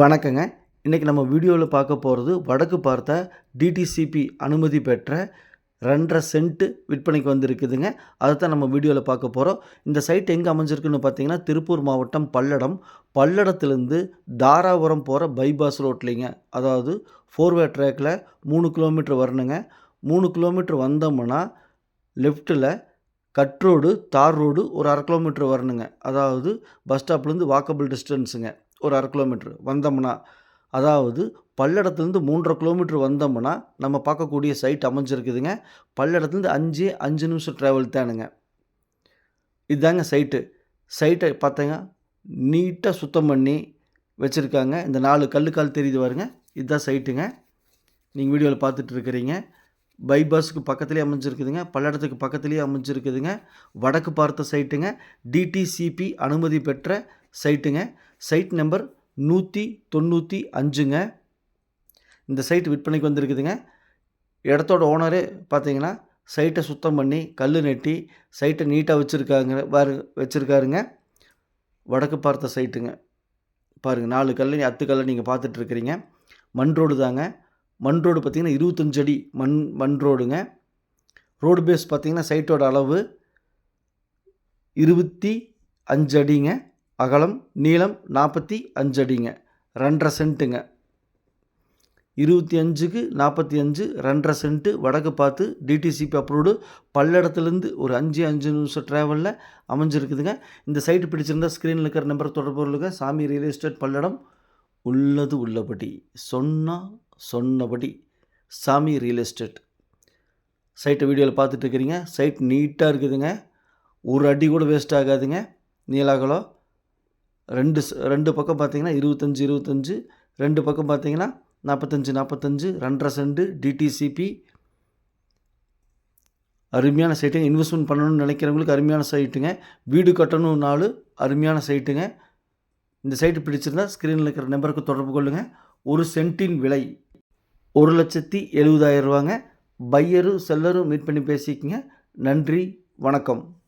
வணக்கங்க. இன்றைக்கி நம்ம வீடியோவில் பார்க்க போகிறது வடக்கு பார்த்த டிடிசிபி அனுமதி பெற்ற ரெண்டரை சென்ட்டு விற்பனைக்கு வந்திருக்குதுங்க. அதை தான் நம்ம வீடியோவில் பார்க்க போகிறோம் இந்த சைட் எங்கே அமைஞ்சிருக்குன்னு பார்த்தீங்கன்னா திருப்பூர் மாவட்டம் பல்லடம். பல்லடத்துலேருந்து தாராபுரம் போகிற பைபாஸ் ரோட்லிங்க. அதாவது ஃபோர்வே ட்ராக்கில் மூணு கிலோமீட்டர் வரணுங்க. மூணு கிலோமீட்டர் வந்தோம்னா லெஃப்ட்டில் கட் ரோடு தார் ரோடு ஒரு அரை கிலோமீட்டர் வரணுங்க. அதாவது பஸ் ஸ்டாப்லேருந்து வாக்கபிள் டிஸ்டன்ஸுங்க ஒரு அரை கிலோமீட்ரு வந்தோம்னா அதாவது பல்லடத்துலேருந்து மூன்றரை கிலோமீட்ரு வந்தோம்னா நம்ம பார்க்கக்கூடிய சைட் அமைஞ்சிருக்குதுங்க. பல்லடத்துலேருந்து அஞ்சு அஞ்சு நிமிஷம் ட்ராவல் தானுங்க. இதுதாங்க சைட்டு சைட்டை பார்த்தங்க நீட்டாக சுத்தம் பண்ணி வச்சுருக்காங்க. இந்த நாலு கல்லுக்கால் தெரியுது பாருங்க. இதுதான் சைட்டுங்க நீங்கள் வீடியோவில் பார்த்துட்டு இருக்கிறீங்க. பைபாஸுக்கு பக்கத்துலேயே அமைஞ்சிருக்குதுங்க. பல்லடத்துக்கு பக்கத்துலேயே அமைஞ்சிருக்குதுங்க. வடக்கு பார்த்த சைட்டுங்க டிடிசிபி அனுமதி பெற்ற சைட்டுங்க சைட் நம்பர் நூற்றி தொண்ணூற்றி அஞ்சுங்க. இந்த சைட் விற்பனைக்கு வந்திருக்குதுங்க. இடத்தோட ஓனரே பார்த்தீங்கன்னா சைட்டை சுத்தம் பண்ணி கல் நெட்டி சைட்டை நீட்டாக வச்சுருக்காங்க வேறு வச்சுருக்காருங்க. வடக்கு பார்த்த சைட்டுங்க பாருங்கள் நாலு கல் அத்து கல்லை நீங்கள் பார்த்துட்ருக்குறீங்க மண் ரோடு தாங்க. மண் ரோடு பார்த்திங்கன்னா இருபத்தஞ்சு அடி மண் மண் ரோடுங்க ரோடு பேஸ் பார்த்திங்கன்னா சைட்டோட அளவு இருபத்தி அஞ்சு அடிங்க அகலம் நீளம் நாற்பத்தி அஞ்சு அடிங்க ரெண்டரை சென்ட்டுங்க. இருபத்தி அஞ்சுக்கு நாற்பத்தி அஞ்சு ரெண்டரை சென்ட்டு வடக்கு பார்த்து டிடிசிபி அப்ரூவ்டு பல்லடத்துலேருந்து ஒரு அஞ்சு அஞ்சு நிமிஷம் ட்ராவலில் அமைஞ்சிருக்குதுங்க. இந்த சைட்டு பிடிச்சிருந்தா ஸ்க்ரீனில் இருக்கிற நம்பர் தொடர்புகளுங்க சாமி ரியல் எஸ்டேட் பல்லடம் உள்ளது உள்ளபடி. சொன்னால் சொன்னபடி சாமி ரியல் எஸ்டேட் சைட்டை வீடியோவில் பார்த்துட்டு இருக்கிறீங்க. சைட் நீட்டாக இருக்குதுங்க. ஒரு அடி கூட வேஸ்ட் ஆகாதுங்க. நீலாகலம். ரெண்டு ரெண்டு பக்கம் பார்த்தீங்கன்னா இருபத்தஞ்சி இருபத்தஞ்சி. ரெண்டு பக்கம் பார்த்தீங்கன்னா நாற்பத்தஞ்சு நாற்பத்தஞ்சு. ரெண்டரை செண்டு டிடிசிபி அருமையான சைட்டுங்க இன்வெஸ்ட்மெண்ட் பண்ணணும்னு நினைக்கிறவங்களுக்கு அருமையான சைட்டுங்க வீடு கட்டணும்னாலும் அருமையான சைட்டுங்க இந்த சைட்டு பிடிச்சிருந்தா ஸ்க்ரீனில் இருக்கிற நம்பருக்கு தொடர்பு கொள்ளுங்கள் ஒரு சென்ட்டின் விலை ஒரு லட்சத்தி எழுபதாயிரம் ரூபாங்க. பையரும் செல்லரும் மீட் பண்ணி பேசிக்கங்க. நன்றி வணக்கம்.